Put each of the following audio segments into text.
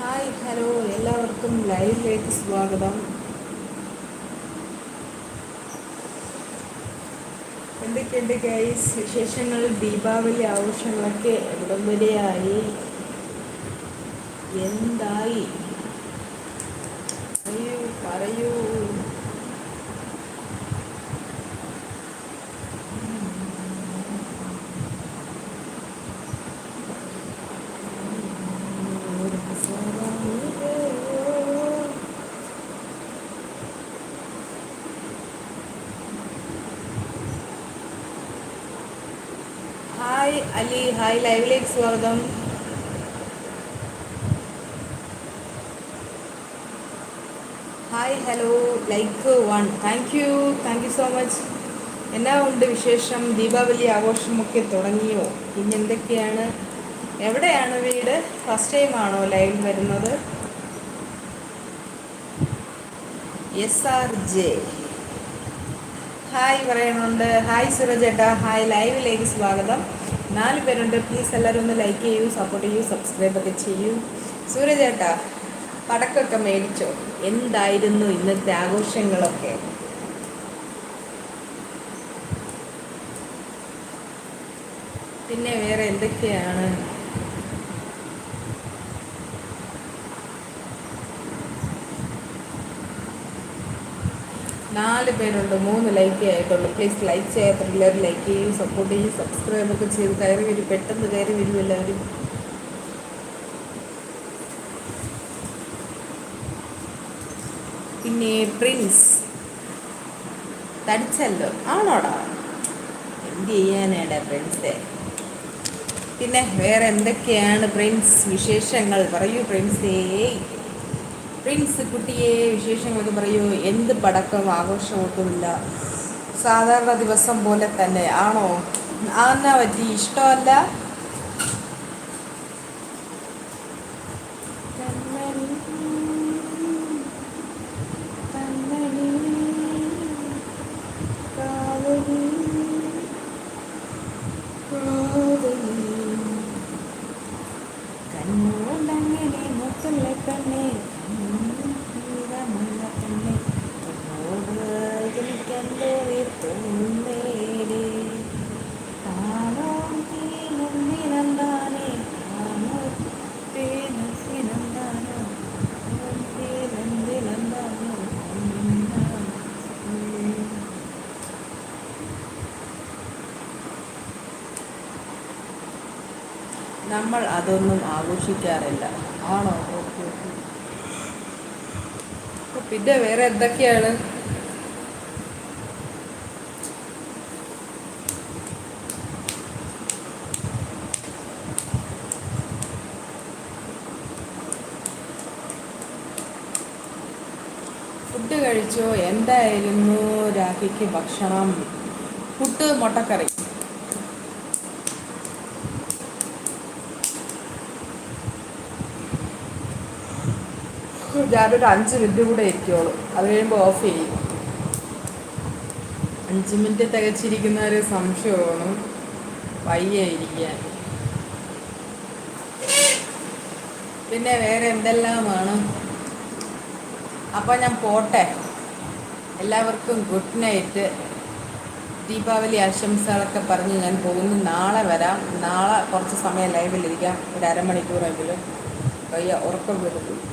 Hi hello എല്ലാവർക്കും ലൈവിലേക്ക് സ്വാഗതം. എന്തൊക്കെയുണ്ട് ഗൈസ് വിശേഷങ്ങൾ ദീപാവലി ആഘോഷങ്ങളൊക്കെ വരെയായി? എന്തായി പറയൂ പറയൂ ഹായ് അലി ഹായ് ലൈവിലേക്ക് സ്വാഗതം. Hi hello like one. Thank you thank you so much എന്നാ ഉണ്ട് വിശേഷം? ദീപാവലി ആഘോഷമൊക്കെ തുടങ്ങിയോ? ഇനി എന്തൊക്കെയാണ്? എവിടെയാണ് വീട്? ഫസ്റ്റ് ടൈം ആണോ ലൈവിൽ വരുന്നത്? എസ് ആർ ജെ ഹായ് പറയണുണ്ട്. ഹായ് സുരജ് ഏട്ടാ ഹായ് ലൈവിലേക്ക് സ്വാഗതം. നാല് പേരുണ്ട്. പ്ലീസ് എല്ലാവരും ഒന്ന് ലൈക്ക് ചെയ്യൂ സപ്പോർട്ട് ചെയ്യൂ സബ്സ്ക്രൈബ് ഒക്കെ ചെയ്യൂ. സൂരജ് ഏട്ടാ പടക്കമൊക്കെ മേടിച്ചോ? എന്തായിരുന്നു ഇന്നത്തെ ആഘോഷങ്ങളൊക്കെ? പിന്നെ വേറെ എന്തൊക്കെയാണ്? നാല് പേരുണ്ട് മൂന്ന് ലൈക്ക് ആയിട്ടുള്ളൂ. പ്ലീസ് ലൈക്ക് ചെയ്യാത്ത എല്ലാവരും ലൈക്ക് ചെയ്യും സപ്പോർട്ട് ചെയ്യും സബ്സ്ക്രൈബ് ഒക്കെ ചെയ്ത് കയറി വരും. പെട്ടെന്ന് കയറി വരും എല്ലാവരും. പിന്നെ പ്രിൻസ് തടിച്ചല്ലോ. ആണോടാ? എന്ത് ചെയ്യാനാടാ പ്രിൻസേ പിന്നെ വേറെ എന്തൊക്കെയാണ് പ്രിൻസ് വിശേഷങ്ങൾ. പറയൂ പ്രിൻസേ പ്രിൻസ് കുട്ടിയെ വിശേഷങ്ങളൊക്കെ പറയൂ. എന്ത് പടക്കം ആഘോഷമൊട്ടുമില്ല സാധാരണ ദിവസം പോലെ തന്നെ ആണോ? ആന്നാ പറ്റി ഇഷ്ടമല്ല? കണ്ണോടങ്ങനെ നമ്മൾ അതൊന്നും ആഘോഷിക്കാറില്ല. ആണോ? Okay okay. പിന്നെ വേറെ എന്തൊക്കെയാണ്? ഫുഡ് കഴിച്ചോ? എന്തായിരുന്നു രാഖിക്ക് ഭക്ഷണം? പുട്ട് മുട്ടക്കറി. ഞാനൊരു അഞ്ച് മിനിറ്റ് കൂടെ ഇരിക്കുള്ളൂ അത് കഴിയുമ്പോൾ ഓഫ് ചെയ്യും. അഞ്ച് മിനിറ്റ് തികച്ചിരിക്കുന്ന ഒരു സംശയമാണ് വയ്യ ഇരിക്കാൻ. പിന്നെ വേറെ എന്തെല്ലാമാണ് അപ്പോൾ ഞാൻ പോട്ടെ. എല്ലാവർക്കും ഗുഡ് നൈറ്റ് ദീപാവലി ആശംസകളൊക്കെ പറഞ്ഞ് ഞാൻ പോകുന്നു. നാളെ വരാം. നാളെ കുറച്ച് സമയം ലൈവിലിരിക്കാം ഒരു അരമണിക്കൂറെങ്കിലും. വയ്യ ഉറക്കം വരുന്നു.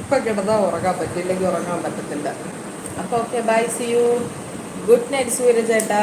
ഇപ്പം കിടന്നാൽ ഉറങ്ങാൻ പറ്റില്ലെങ്കിൽ ഉറങ്ങാൻ പറ്റത്തില്ല. അപ്പോൾ okay bye see you good night Surya ചേട്ടാ